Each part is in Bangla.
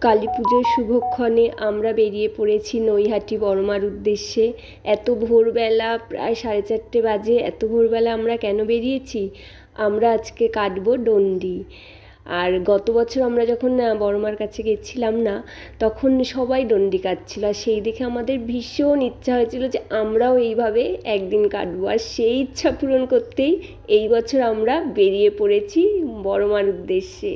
কালী পুজোর শুভক্ষণে আমরা বেরিয়ে পড়েছি নৈহাটি বড়মার উদ্দেশ্যে। এত ভোরবেলা প্রায় সাড়ে চারটে বাজে, এত ভোরবেলা আমরা কেন বেরিয়েছি? আমরা আজকে কাটবো ডন্ডি। আর গত বছর আমরা যখন বড়মার কাছে গেছিলাম না, তখন সবাই ডন্ডি কাটছিল। আর সেই দেখে আমাদের ভীষণ ইচ্ছা হয়েছিল যে আমরাও এইভাবে একদিন কাটবো। আর সেই ইচ্ছা পূরণ করতেই এই বছর আমরা বেরিয়ে পড়েছি বড়মার উদ্দেশ্যে।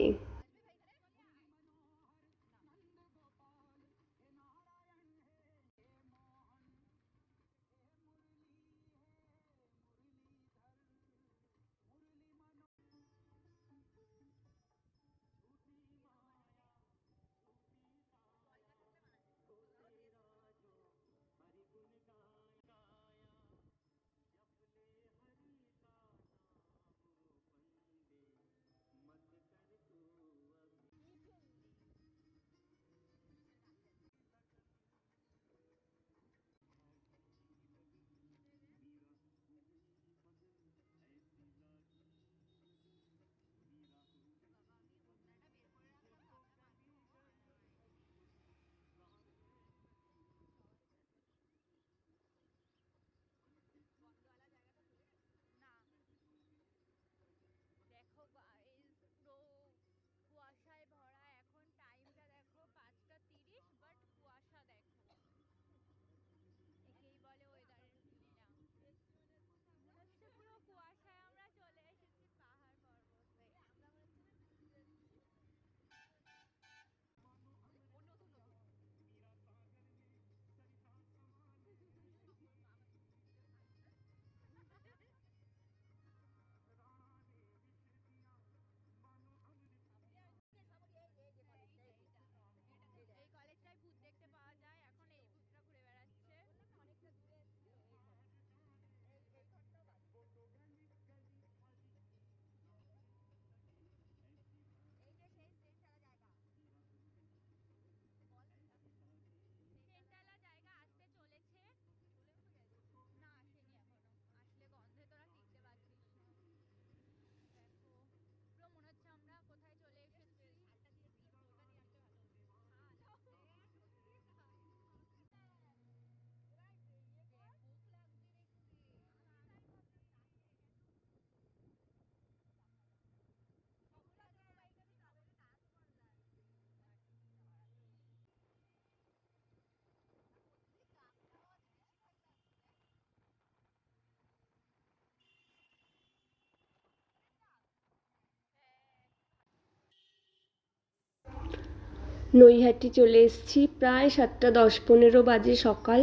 নৈহাটি চলে এসেছি প্রায় সাতটা দশ পনেরো বাজে সকাল।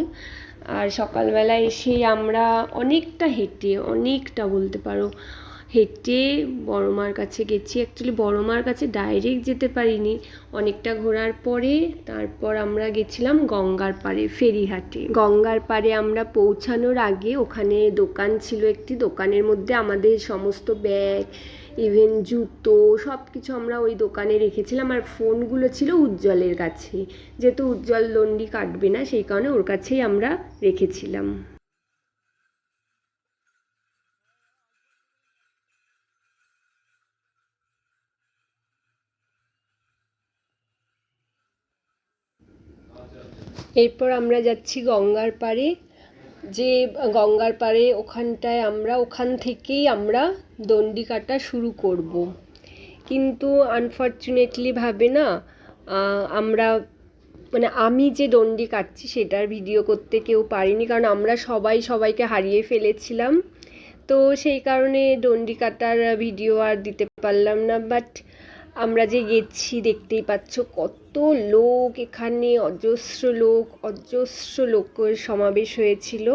আর সকালবেলা এসেই আমরা অনেকটা হেঁটে, অনেকটা বলতে পারো, হেঁটে বড়মার কাছে গেছি। অ্যাকচুয়ালি বড়মার কাছে ডাইরেক্ট যেতে পারিনি। অনেকটা ঘোরার পরে তারপর আমরা গেছিলাম গঙ্গার পাড়ে ফেরিঘাটে গঙ্গার পাড়ে আমরা পৌঁছানোর আগে ওখানে দোকান ছিল একটি। দোকানের মধ্যে আমাদের সমস্ত ব্যাগ ইভেন জুতো সব কিছু আমরা ওই দোকানে রেখেছিলাম। আর ফোনগুলো ছিল উজ্জ্বলের কাছে। যেহেতু উজ্জ্বল দণ্ডি কাটবে না, সেই কারণে ওর কাছেই আমরা রেখেছিলাম। এরপর আমরা যাচ্ছি গঙ্গার পাড়ে। যে গঙ্গার পাড়ে ওখানটায় আমরা, ওখান থেকেই আমরা দণ্ডি কাটা শুরু করব। কিন্তু আনফর্চুনেটলি ভাবে না আমরা মানে আমি যে দণ্ডি কাটছি সেটার ভিডিও করতে কেউ পারিনি, কারণ আমরা সবাই সবাইকে হারিয়ে ফেলেছিলাম। তো সেই কারণে দণ্ডি কাটার ভিডিও আর দিতে পারলাম না বাট আমরা যে গেছি দেখতেই পাচ্ছ কত লোক এখানে, অজস্র লোক, অজস্র লোকের সমাবেশ হয়েছিল।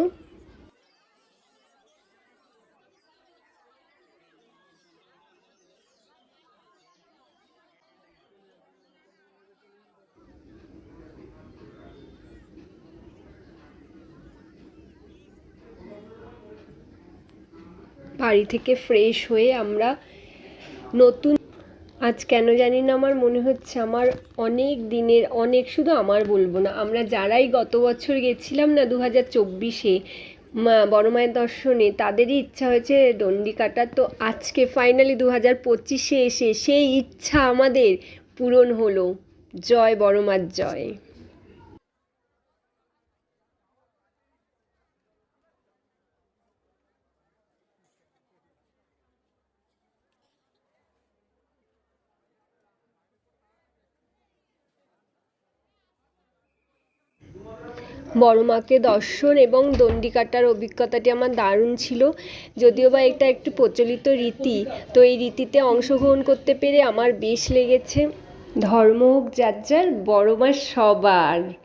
বাড়ি থেকে ফ্রেশ হয়ে আমরা নতুন আজ কেন জানি না আমার মনে হচ্ছে আমার অনেক দিনের, অনেক শুধু আমার বলব না। আমরা যারাই গত বছর গেছিলাম না দু হাজার চব্বিশে বড় মায়ের দর্শনে, তাদেরই ইচ্ছা হয়েছে দণ্ডি কাটার তো আজকে ফাইনালি দু হাজার পঁচিশে এসে সেই ইচ্ছা আমাদের পূরণ হলো। জয় বড় মার জয়। বড় মাকে দর্শন এবং দণ্ডি কাটার অভিজ্ঞতাটি আমার দারুণ ছিল। যদিও বা এটা একটু প্রচলিত রীতি, তো এই রীতিতে অংশগ্রহণ করতে পেরে আমার বেশ লেগেছে। ধর্ম হোক যার যার, বড় মা সবার।